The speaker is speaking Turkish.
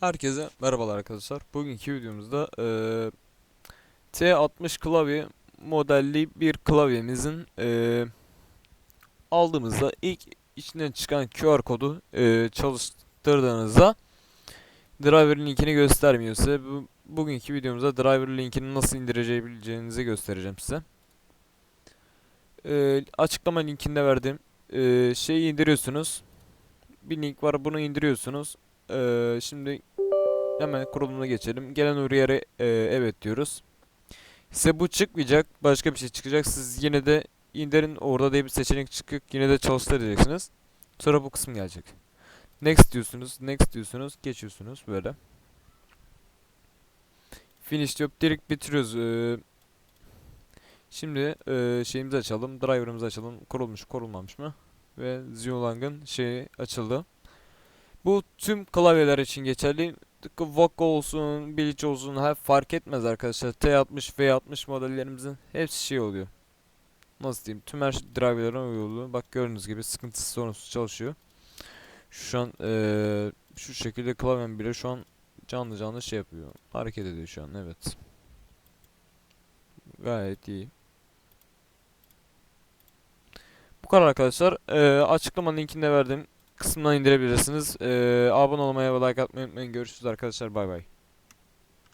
Herkese merhabalar arkadaşlar. Bugünkü videomuzda eee, T60 klavye modelli bir klavyemizin eee, aldığımızda ilk içinden çıkan QR kodu eee, çalıştırdığınızda driver linkini göstermiyor size. Bu, bugünkü videomuzda driver linkini nasıl indirebileceğinizi göstereceğim size. Eee, açıklama linkinde verdiğim eee, şeyi indiriyorsunuz. Bir link var bunu indiriyorsunuz. Eee, şimdi Hemen kurulumuna geçelim. Gelen uyarı e, evet diyoruz. Size bu çıkmayacak. Başka bir şey çıkacak. Siz yine de indirin orada diye bir seçenek çıkıp yine de çalıştır diyeceksiniz. Sonra bu kısım gelecek. Next diyorsunuz. Next diyorsunuz. Geçiyorsunuz böyle. Finish diyor. Direkt bitiriyoruz. Ee, şimdi e, şeyimizi açalım. Driver'ımızı açalım. Kurulmuş kurulmamış mı? Ve Xiaolang'ın şeyi açıldı. Bu tüm klavyeler için geçerli. Vogue olsun, Bilic olsun her fark etmez arkadaşlar. T60, V60 modellerimizin hepsi şey oluyor. Nasıl diyeyim? Tüm her şey driver'lara uyumlu. Bak gördüğünüz gibi sıkıntısız sorunsuz çalışıyor. Şu an eee, şu şekilde klavyem bile şu an canlı canlı şey yapıyor. Hareket ediyor şu an evet. Gayet iyi. Bu kadar arkadaşlar. Eee açıklama linkini de verdim kısmından indirebilirsiniz. Ee, abone olmayı ve like atmayı unutmayın. Görüşürüz arkadaşlar. Bay bay.